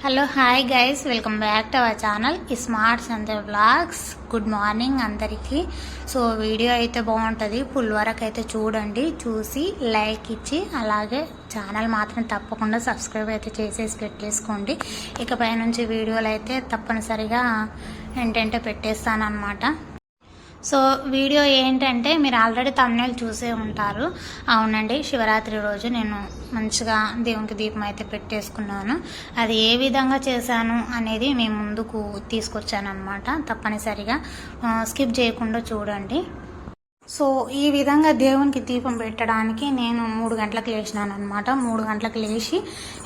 Hello hi guys welcome back to our channel smart Sundar vlogs good morning అందరికీ. So video అయితే బాగుంటుంది. Full వరకు అయితే చూడండి. చూసి లైక్ ఇచ్చి అలాగే ఛానల్ మాత్రం తప్పకుండా సబ్స్క్రైబ్ అయితే చేసేసి పెట్టేసుకోండి. ఇకపై నుంచి వీడియోలు అయితే తప్పనిసరిగా ఏంటంటే పెట్టేస్తానమాట సో వీడియో ఏంటంటే మీరు ఆల్రెడీ తమిళ చూసే ఉంటారు. అవునండి శివరాత్రి రోజు నేను మంచిగా దేవునికి దీపం అయితే పెట్టేసుకున్నాను. అది ఏ విధంగా చేశాను అనేది మేము ముందుకు తీసుకొచ్చాను అనమాట తప్పనిసరిగా స్కిప్ చేయకుండా చూడండి. సో ఈ విధంగా దేవునికి దీపం పెట్టడానికి నేను మూడు గంటలకు లేచినాను అనమాట మూడు గంటలకు లేచి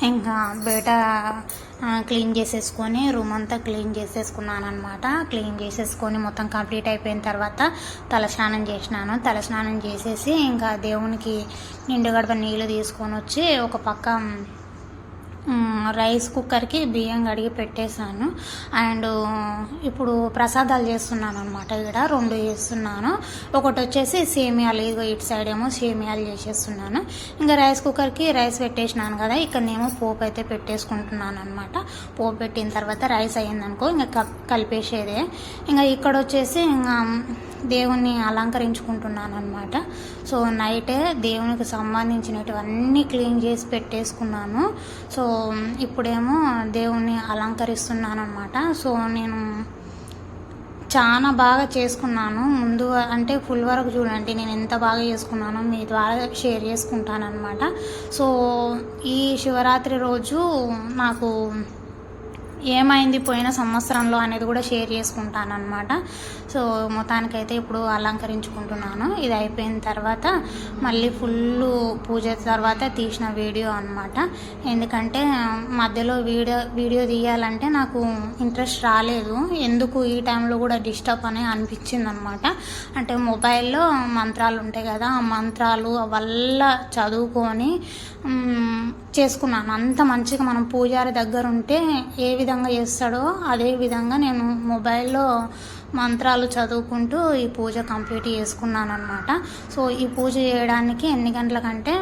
ఇంకా బయట క్లీన్ చేసేసుకొని రూమ్ అంతా క్లీన్ చేసేసుకున్నాను అనమాట క్లీన్ చేసేసుకొని మొత్తం కంప్లీట్ అయిపోయిన తర్వాత తలస్నానం చేసినాను. తలస్నానం చేసేసి ఇంకా దేవునికి నిండుగడప నీళ్ళు తీసుకొని వచ్చి ఒక పక్క రైస్ కుక్కర్కి బియ్యం కడిగి పెట్టేశాను. అండ్ ఇప్పుడు ప్రసాదాలు చేస్తున్నాను అనమాట ఇక్కడ. రెండు చేస్తున్నాను. ఒకటి వచ్చేసి సేమియాలు ఇదిగో ఇటు సైడ్ ఏమో సేమియాలు చేసేస్తున్నాను. ఇంకా రైస్ కుక్కర్కి రైస్ పెట్టేసినాను కదా ఇక్కడనేమో పోపు అయితే పెట్టేసుకుంటున్నాను అనమాట పోపు పెట్టిన తర్వాత రైస్ అయ్యిందనుకో ఇంకా కలిపేసేదే. ఇంకా ఇక్కడ వచ్చేసి ఇంకా దేవుణ్ణి అలంకరించుకుంటున్నాను అనమాట సో నైటే దేవునికి సంబంధించినటువన్నీ క్లీన్ చేసి పెట్టేసుకున్నాను. సో ఇప్పుడేమో దేవుణ్ణి అలంకరిస్తున్నాను అనమాట సో నేను చాలా బాగా చేసుకున్నాను. ముందు అంటే ఫుల్ వరకు చూడండి నేను ఎంత బాగా చేసుకున్నానో మీ ద్వారా షేర్ చేసుకుంటాను అనమాట సో ఈ శివరాత్రి రోజు నాకు ఏమైంది పోయిన సంవత్సరంలో అనేది కూడా షేర్ చేసుకుంటాను అనమాట సో మొత్తానికైతే ఇప్పుడు అలంకరించుకుంటున్నాను. ఇది అయిపోయిన తర్వాత మళ్ళీ ఫుల్ పూజ తర్వాత తీసిన వీడియో అనమాట ఎందుకంటే మధ్యలో వీడియో వీడియో తీయాలంటే నాకు ఇంట్రెస్ట్ రాలేదు. ఎందుకు ఈ టైంలో కూడా డిస్టర్బ్ అని అనిపించింది అనమాట అంటే మొబైల్లో మంత్రాలు ఉంటాయి కదా ఆ మంత్రాలు వల్ల చదువుకొని చేసుకున్నాను. అంత మంచిగా మనం పూజారి దగ్గర ఉంటే ఏ విధంగా చేస్తాడో అదే విధంగా నేను మొబైల్లో మంత్రాలు చదువుకుంటూ ఈ పూజ కంప్లీట్ చేసుకున్నాను అనమాట సో ఈ పూజ చేయడానికి ఎన్ని గంటలకంటే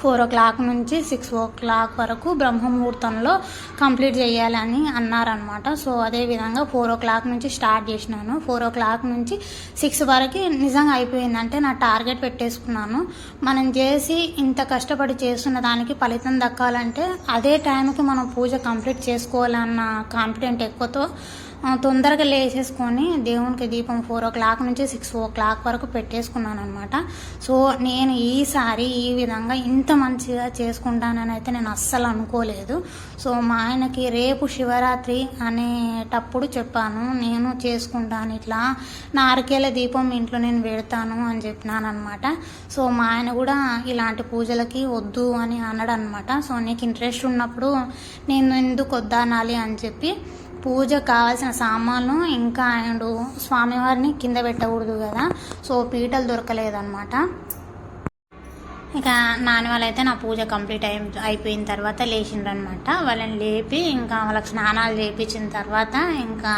ఫోర్ ఓ క్లాక్ నుంచి సిక్స్ ఓ క్లాక్ వరకు బ్రహ్మముహూర్తంలో కంప్లీట్ చేయాలని అన్నారనమాట సో అదే విధంగా ఫోర్ ఓ క్లాక్ నుంచి స్టార్ట్ చేసినాను. ఫోర్ ఓ క్లాక్ నుంచి సిక్స్ వరకు నిజంగా అయిపోయింది అంటే నా టార్గెట్ పెట్టేసుకున్నాను. మనం చేసి ఇంత కష్టపడి చేస్తున్న దానికి ఫలితం దక్కాలంటే అదే టైంకి మనం పూజ కంప్లీట్ చేసుకోవాలన్న కాన్ఫిడెంట్ ఎక్కువతో తొందరగా లేచేసుకొని దేవునికి దీపం ఫోర్ ఓ క్లాక్ నుంచి సిక్స్ ఓ క్లాక్ వరకు పెట్టేసుకున్నాను అనమాట సో నేను ఈసారి ఈ విధంగా ఇంత మంచిగా చేసుకుంటానని అయితే నేను అస్సలు అనుకోలేదు. సో మా ఆయనకి రేపు శివరాత్రి అనేటప్పుడు చెప్పాను నేను చేసుకుంటాను ఇట్లా నారికేల దీపం ఇంట్లో నేను పెడతాను అని చెప్పినాను అనమాట సో మా ఆయన కూడా ఇలాంటి పూజలకి వద్దు అని అన్నాడు అనమాట సో నీకు ఇంట్రెస్ట్ ఉన్నప్పుడు నేను ఎందుకు వద్దనాలి అని చెప్పి పూజ కావాల్సిన సామాన్లు ఇంకా అండ్ స్వామివారిని కింద పెట్టకూడదు కదా. సో పీటలు దొరకలేదన్నమాట. ఇక నాని వాళ్ళైతే నా పూజ కంప్లీట్ అయి అయిపోయిన తర్వాత లేచిండ్రు అనమాట వాళ్ళని లేపి ఇంకా వాళ్ళకి స్నానాలు చేయించిన తర్వాత ఇంకా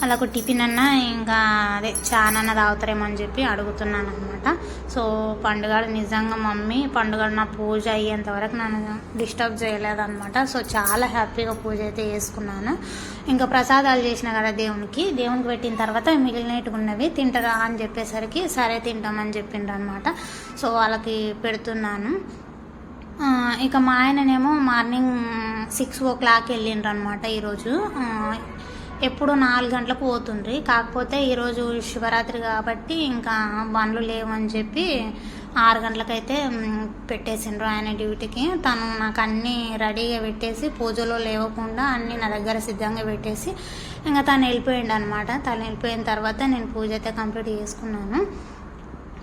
వాళ్ళకు టిఫిన్ అన్న ఇంకా అదే చానన్న తాగుతారేమో అని చెప్పి అడుగుతున్నాను అనమాట సో పండుగ నిజంగా మమ్మీ పండుగ నా పూజ అయ్యేంత వరకు నన్ను డిస్టర్బ్ చేయలేదన్నమాట. సో చాలా హ్యాపీగా పూజ అయితే చేసుకున్నాను. ఇంకా ప్రసాదాలు చేసిన కదా దేవునికి. దేవునికి పెట్టిన తర్వాత మిగిలినట్టు ఉన్నవి తింటారా అని చెప్పేసరికి సరే తింటామని చెప్పిండ్రు అనమాట సో వాళ్ళకి పెడుతున్నాను. ఇక మా ఆయననేమో మార్నింగ్ సిక్స్ ఓ క్లాక్ వెళ్ళిండ్రు అనమాట ఈరోజు ఎప్పుడు నాలుగు గంటలకు పోతుండ్రి. కాకపోతే ఈరోజు శివరాత్రి కాబట్టి ఇంకా బండ్లు లేవని చెప్పి ఆరు గంటలకైతే పెట్టేసిండ్రు ఆయన డ్యూటీకి. తను నాకు అన్నీ రెడీగా పెట్టేసి పూజలో లేవకుండా అన్నీ నా దగ్గర సిద్ధంగా పెట్టేసి ఇంకా తను వెళ్ళిపోయిండు అనమాట తను వెళ్ళిపోయిన తర్వాత నేను పూజ అయితే కంప్లీట్ చేసుకున్నాను.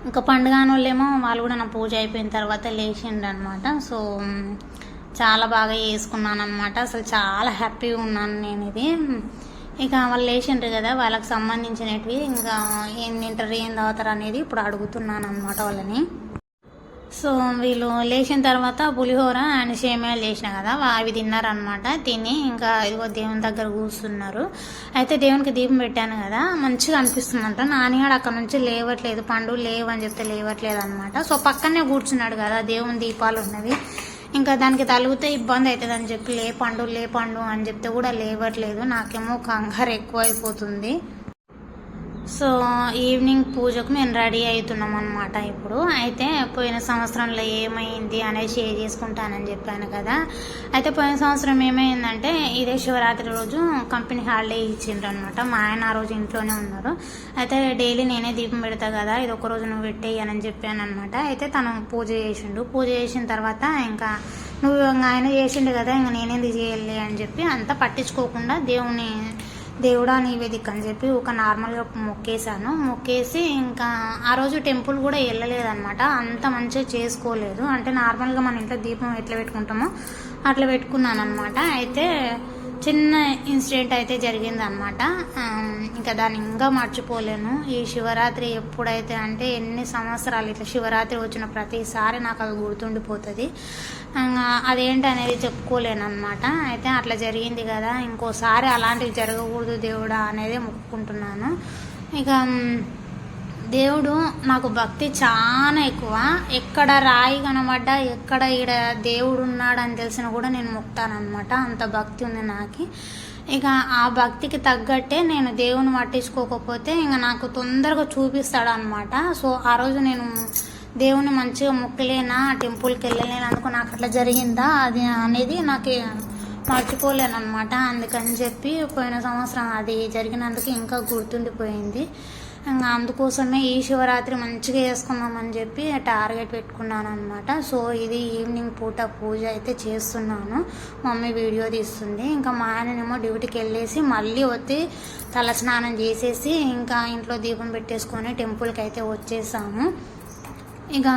ఇంకా పండుగ వాళ్ళేమో వాళ్ళు కూడా నా పూజ అయిపోయిన తర్వాత లేచిండు అనమాట సో చాలా బాగా చేసుకున్నాను అనమాట అసలు చాలా హ్యాపీగా ఉన్నాను నేను ఇది ఇక వాళ్ళు లేచిండ్రు కదా వాళ్ళకి సంబంధించినవి ఇంకా ఏం తింటారు ఏం తాగుతారు అనేది ఇప్పుడు అడుగుతున్నాను అనమాట వాళ్ళని. సో వీళ్ళు లేచిన తర్వాత పులిహోర అండ్ సేమియాలు చేసిన కదా అవి తిన్నారనమాట తిని ఇంకా ఇదిగో దేవుని దగ్గర కూర్చున్నారు. అయితే దేవునికి దీపం పెట్టాను కదా మంచిగా అనిపిస్తుందంట. నాన్నగాడు అక్కడ నుంచి లేవట్లేదు పండు లేవు అని చెప్తే లేవట్లేదు అనమాట సో పక్కనే కూర్చున్నాడు కదా దేవుని దీపాలు ఉన్నవి. ఇంకా దానికి తలిగితే ఇబ్బంది అవుతుంది అని చెప్పి లేపండు లేపండు అని చెప్తే కూడా లేవట్లేదు. నాకేమో కంగారు ఎక్కువైపోతుంది. సో ఈవినింగ్ పూజకు మేము రెడీ అవుతున్నాం అనమాట ఇప్పుడు. అయితే పోయిన సంవత్సరంలో ఏమైంది అనేది షేర్ చేసుకుంటానని చెప్పాను కదా. అయితే పోయిన సంవత్సరం ఏమైందంటే ఇదే శివరాత్రి రోజు కంపెనీ హాలిడే ఇచ్చిండ్రు అనమాట మా ఆయన ఆ రోజు ఇంట్లోనే ఉన్నారు. అయితే డైలీ నేనే దీపం పెడతా కదా ఇది ఒక రోజు నువ్వు పెట్టేయని చెప్పాను అనమాట అయితే తను పూజ చేసిండు. పూజ చేసిన తర్వాత ఇంకా నువ్వు ఇంకా ఆయన చేసిండు కదా ఇంకా నేనేది చేయాలి అని చెప్పి అంతా పట్టించుకోకుండా దేవుని దేవుడా నివేదిక అని చెప్పి ఒక నార్మల్గా మొక్కేసాను మొక్కేసి ఇంకా ఆ రోజు టెంపుల్ కూడా వెళ్ళలేదన్నమాట. అంత మంచిగా చేసుకోలేదు. అంటే నార్మల్గా మన ఇంట్లో దీపం ఎట్లా పెట్టుకుంటామో అట్లా పెట్టుకున్నాను అనమాట అయితే చిన్న ఇన్సిడెంట్ అయితే జరిగిందనమాట ఇంకా దాన్ని ఇంకా మర్చిపోలేను. ఈ శివరాత్రి ఎప్పుడైతే అంటే ఎన్ని సంవత్సరాలు ఇట్లా శివరాత్రి వచ్చిన ప్రతిసారి నాకు అది గుర్తుండిపోతుంది. ఇంకా అదేంటి అనేది చెప్పుకోలేను అనమాట అయితే అట్లా జరిగింది కదా ఇంకోసారి అలాంటివి జరగకూడదు దేవుడా అనేది మొక్కుకుంటున్నాను. ఇక దేవుడు నాకు భక్తి చాలా ఎక్కువ. ఎక్కడ రాయి కనబడ్డా ఎక్కడ ఈడ దేవుడు ఉన్నాడని తెలిసినా కూడా నేను మొక్తానమాట అంత భక్తి ఉంది నాకు. ఇక ఆ భక్తికి తగ్గట్టే నేను దేవుని పట్టించుకోకపోతే ఇంకా నాకు తొందరగా చూపిస్తాడు అనమాట సో ఆ రోజు నేను దేవుని మంచిగా మొక్కలేనా టెంపుల్కి వెళ్ళలేనందుకు నాకు అట్లా జరిగిందా? అది అనేది నాకు మర్చిపోలేను అనమాట అందుకని చెప్పి పోయిన సంవత్సరం అది జరిగినందుకు ఇంకా గుర్తుండిపోయింది. ఇంకా అందుకోసమే ఈ శివరాత్రి మంచిగా చేసుకుందామని చెప్పి టార్గెట్ పెట్టుకున్నాను అనమాట సో ఇది ఈవినింగ్ పూట పూజ అయితే చేస్తున్నాను. మమ్మీ వీడియో తీస్తుంది. ఇంకా మా ఆయననేమో డ్యూటీకి వెళ్ళేసి మళ్ళీ వచ్చి తలస్నానం చేసేసి ఇంకా ఇంట్లో దీపం పెట్టేసుకొని టెంపుల్కి అయితే వచ్చేసాము. ఇక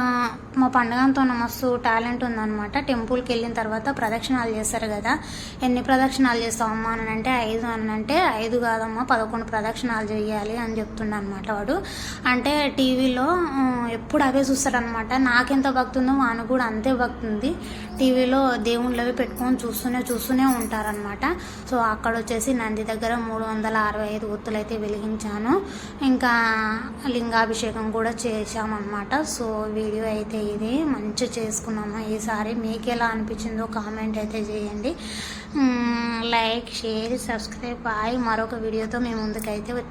మా పండగంతో మస్తు టాలెంట్ ఉందనమాట టెంపుల్కి వెళ్ళిన తర్వాత ప్రదక్షిణాలు చేస్తారు కదా. ఎన్ని ప్రదక్షిణాలు చేస్తావు అని అంటే ఐదు అని అంటే ఐదు కాదమ్మా పదకొండు ప్రదక్షిణాలు చేయాలి అని చెప్తుండ అనమాట వాడు. అంటే టీవీలో ఎప్పుడు అవే చూస్తాడనమాట నాకెంత భక్తి ఉందో వాను కూడా అంతే భక్తి ఉంది. టీవీలో దేవుళ్ళవి పెట్టుకొని చూస్తూనే చూస్తూనే ఉంటారనమాట సో అక్కడ వచ్చేసి నంది దగ్గర మూడు వందల అరవై ఐదు ఒత్తులు అయితే వెలిగించాను. ఇంకా లింగాభిషేకం కూడా చేశామన్నమాట. సో వీడియో అయితే ఇది. మంచిగా చేసుకున్నాము. ఈసారి మీకు ఎలా అనిపించిందో కామెంట్ అయితే చేయండి. Like share subscribe. అయ్యి మరొక వీడియోతో మేము ముందుకైతే వచ్చే